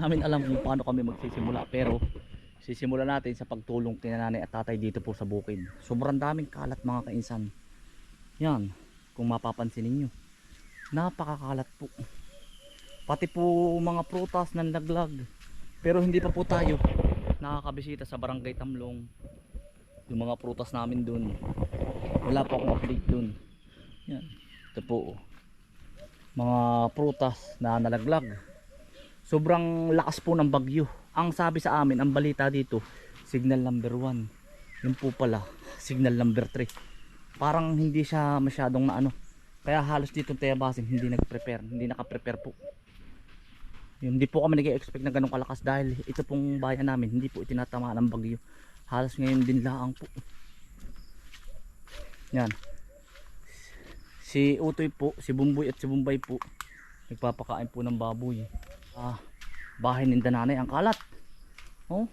namin alam kung paano kami magsisimula pero sisimula natin sa pagtulong kina nanay at tatay dito po sa bukid. Sobrang daming kalat mga kainsan. Yan kung mapapansin ninyo. Napakakalat po. Pati po mga prutas na naglag. Pero hindi pa po tayo nakakabisita sa barangay Tamlong. Yung mga prutas namin dun wala pa akong update dun. Yan ito po. Mga prutas na nalaglag sobrang lakas po ng bagyo. Ang sabi sa amin ang balita dito signal number 1 yun po pala signal number 3 parang hindi siya masyadong na ano kaya halos dito Teabasin hindi nag-prepare hindi naka-prepare po. Yun, hindi po kami nag-expect na ganun kalakas dahil ito pong bayan namin hindi po itinatamaan ng bagyo. Halos ngayon din laang po. Yan. Si Utoy po si Bumboy at si Bumbay po nagpapakain po ng baboy ah, bahay ni nanay ang kalat. Oh.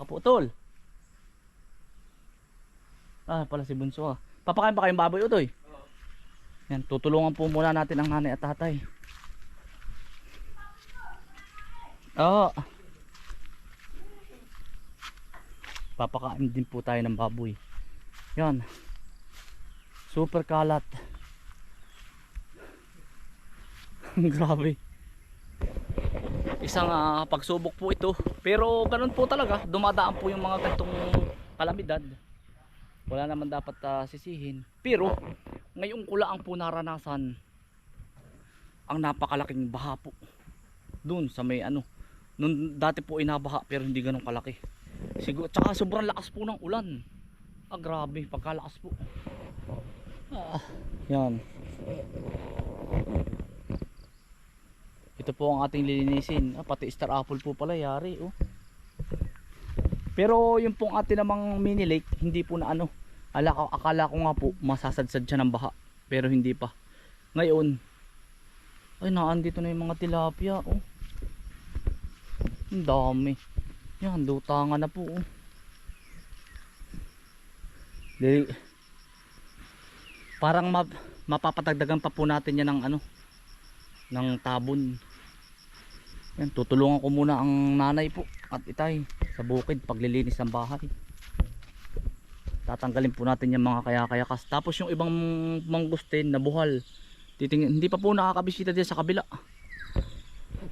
Kaputol ah pala si Bunso ah. Papakain pa kayong baboy Utoy? Yan tutulungan po muna natin ang nanay at tatay. Oo papakain din po tayo ng baboy. Yan. Super kalat grabe. Isang ah, pagsubok po ito. Pero ganun po talaga dumadaan po yung mga gantong kalamidad. Wala naman dapat ah, sisihin. Pero ngayong kulaang po naranasan ang napakalaking baha po dun sa may ano. Nung dati po inabaha pero hindi ganun kalaki. Siguro tsaka sobrang lakas po ng ulan. Ah grabe pagkalakas po. Ah, yan ito po ang ating lilinisin. Ah, pati star apple po pala yari oh. pero yung pong atin namang mini lake hindi po na ano. Ala, akala ko nga po masasadsad siya ng baha pero hindi pa. Ngayon ay naandito na yung mga tilapia oh. Ang dami. Yan dutangan na po oh. Dili, parang map, mapapatagdagan pa po natin yan ng ano ng tabon yan tutulungan ko muna ang nanay po at itay sa bukid paglilinis ng bahay. Tatanggalin po natin yung mga kaya-kayakas. Tapos yung ibang mangustin na buhal titingin hindi pa po nakakabisita din sa kabila.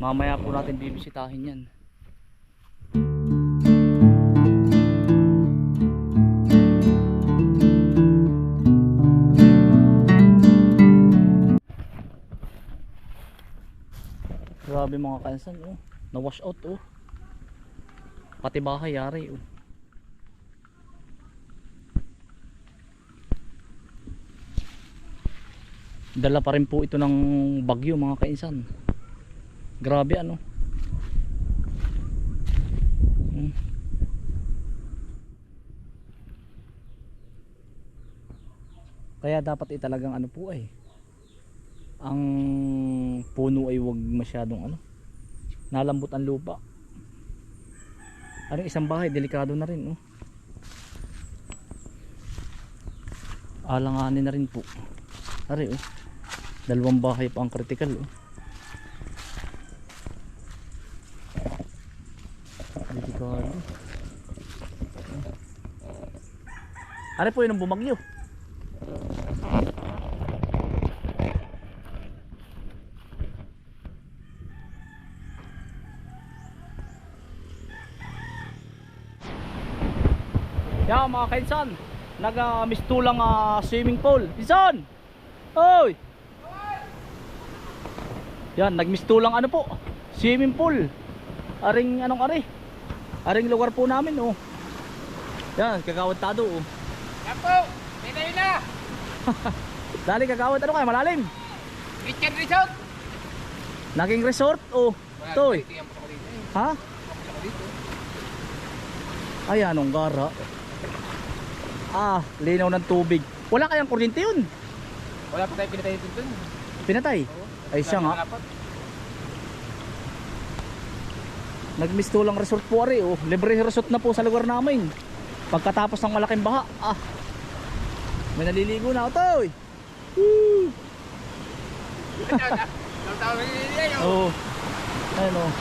Mamaya po natin bibisitahin yan grabe mga kansan oh. Na wash out oh. Pati bahay yari oh. Dala pa rin po ito ng bagyo mga kainsan. Grabe ano. Hmm. kaya dapat italagang ano po ay ang puno ay wag masyadong ano nalambot ang lupa ano isang bahay delikado na rin oh. alanganin na rin po Ari oh. Dalawang bahay pa ang critical oh. Delikado. Ari po yun ang bumagyo. Yan mga kainsan, nag-mistulang uh, swimming pool. Insan! Oy! Yan, nagmistulang ano po, swimming pool. Aring anong ari? Aring lugar po namin oh. Yan, kagawad tado oh. Yan po, tinay na. Dali kagawad ano kaya malalim. Kitchen resort. Naging resort oh. Toy. Ha? Ay anong gara. Ah, linaw ng tubig. Wala kayang kuryente yun. Wala pa tayo pinatay dito. Pinatay. Oo. Ay siya nga. Dapat. Nagmistulang resort po ari oh. Libre resort na po sa lugar namin. Pagkatapos ng malaking baha, ah. May naliligo na ako, toy. Woo! Tawag-tawag nila yun. Oo. Ayun oh.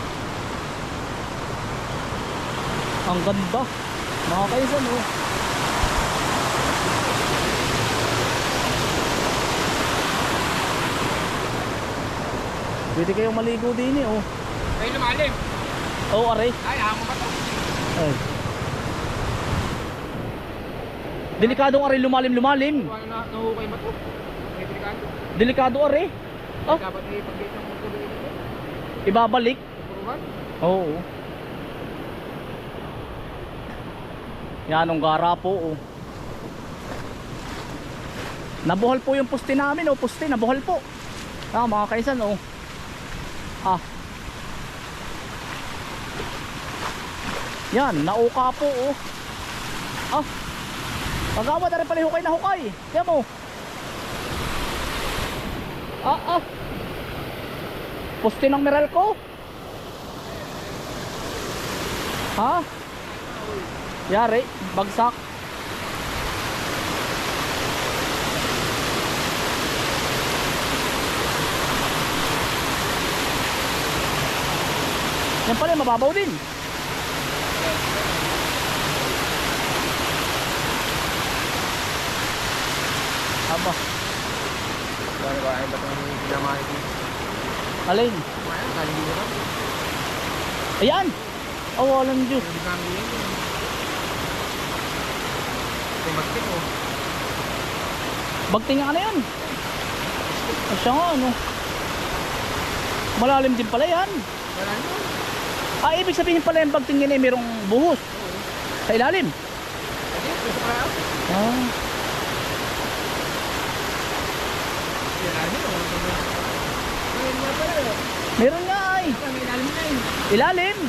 Ang ganda. Mga kaisan oh. Pwede kayong maligo din eh oh. Ay, lumalim. Oh, aray. Ay, hamo ba to? Ay. Delikadong aray lumalim-lumalim. Ano na, nahukay ba to? May delikado. Delikado aray. Oh. Dapat ay pag-date ng. Ibabalik. Oo. Yan ang gara po oh. Nabuhal po yung puste namin oh, puste nabuhal po. Ah, mga kaisan oh. Ah. Yan, nauka po oh. Ah. Pagawa na rin pala hukay na hukay. Yan mo. Ah, ah. Puste ng Meralco. Ha? Yari, bagsak. Yan pala, mababaw din. Aba, Ano ba? Ay, ba't ang pinamahal dito? alin? Ayan, galing dito lang. Ayan! Oh, walang Diyos. Hindi kami yan. Ito magtik oh. Bagting nga na yan. O siya nga, ano. Malalim din pala yan. Wala na. Ah, ibig sabihin pala yung bagting yan ay mayroong buhos. Sa ilalim. Ah. Meron nga ay. Ilalim yun.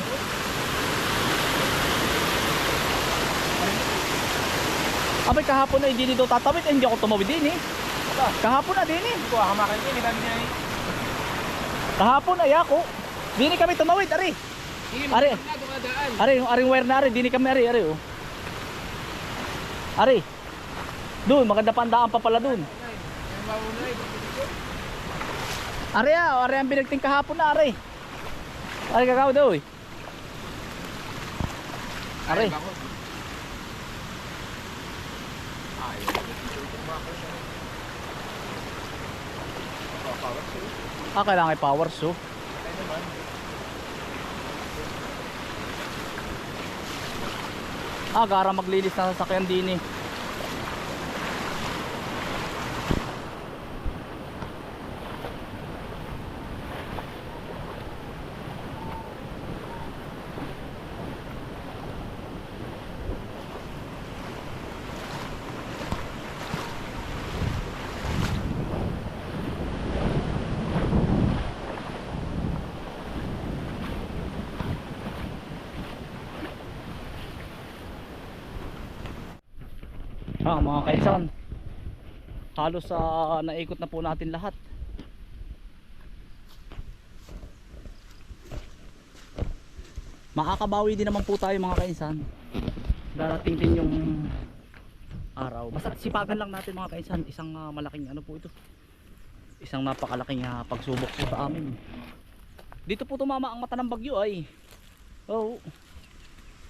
Abay kahapon ay di dito tatawid eh, hindi ako tumawid din eh. Kahapon na din eh. Hindi ko hamakan yun. Hindi kami niya eh. Kahapon ay ako. Dini kami tumawid, ari. Dumadaan. Ari, yung aring wire na ari, dini kami ari, ari oh. Ari. Doon, maganda pandaan pa pala doon. Ari ah, ari ang binagting kahapon na ari. Ari kakaw daw eh. Ay, Ah, kailangan ay power so. Ay naman. Ah, gara maglilis na sasakyan din eh. Mga kaisan. Halos sa naikot na po natin lahat. Makakabawi din naman po tayo mga kaisan. Darating din yung araw. Basta sipagan lang natin mga kaisan. Isang ah, malaking ano po ito. Isang napakalaking ah, pagsubok po sa amin. Dito po tumama ang mata ng bagyo ay. Oh.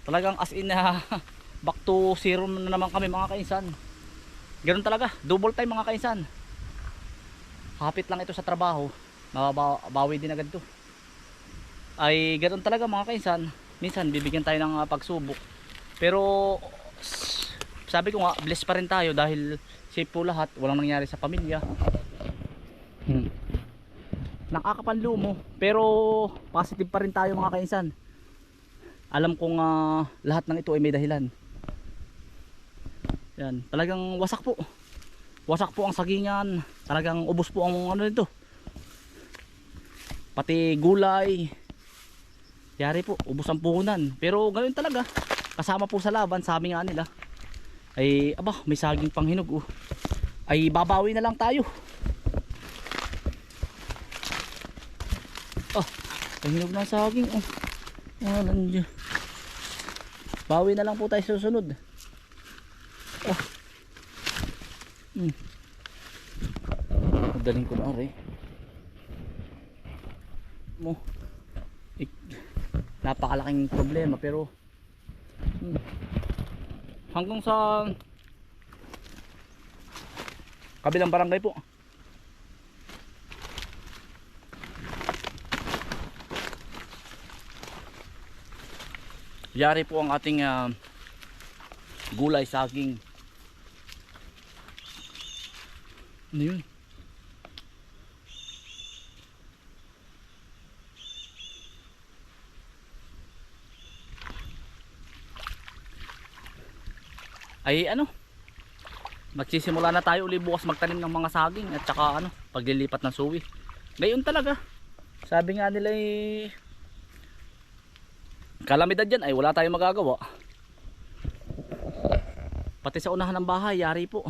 Talagang as in na back to zero na naman kami mga kainsan. Ganun talaga double time mga kainsan. Hapit lang ito sa trabaho mababawi din agad to. Ay ganun talaga mga kainsan. Minsan bibigyan tayo ng ah, pagsubok. Pero sabi ko nga blessed pa rin tayo dahil safe po lahat walang nangyari sa pamilya. Hmm. nakakapanlumo pero positive pa rin tayo mga kainsan. Alam kong ah, lahat ng ito ay may dahilan yan, talagang wasak po. Wasak po ang sagingan. Talagang ubos po ang ano nito. Pati gulay. Yari po, ubos ang puhunan. Pero ganoon talaga. Kasama po sa laban, sabi nga nila. Ay, aba, may saging panghinog oh. Ay, babawi na lang tayo. Oh, may hinog ng saging oh. Ah, nandiyan. Bawi na lang po tayo susunod. Oh. Hmm. Madaling ko na mo. Ik, napakalaking problema pero hmm, hanggang sa kabilang barangay po. Yari po ang ating ah, gulay saging ano yun? Ay ano? Magsisimula na tayo uli bukas magtanim ng mga saging at saka ano paglilipat ng suwi. Ngayon talaga sabi nga nila eh kalamidad dyan ay wala tayong magagawa. Pati sa unahan ng bahay yari po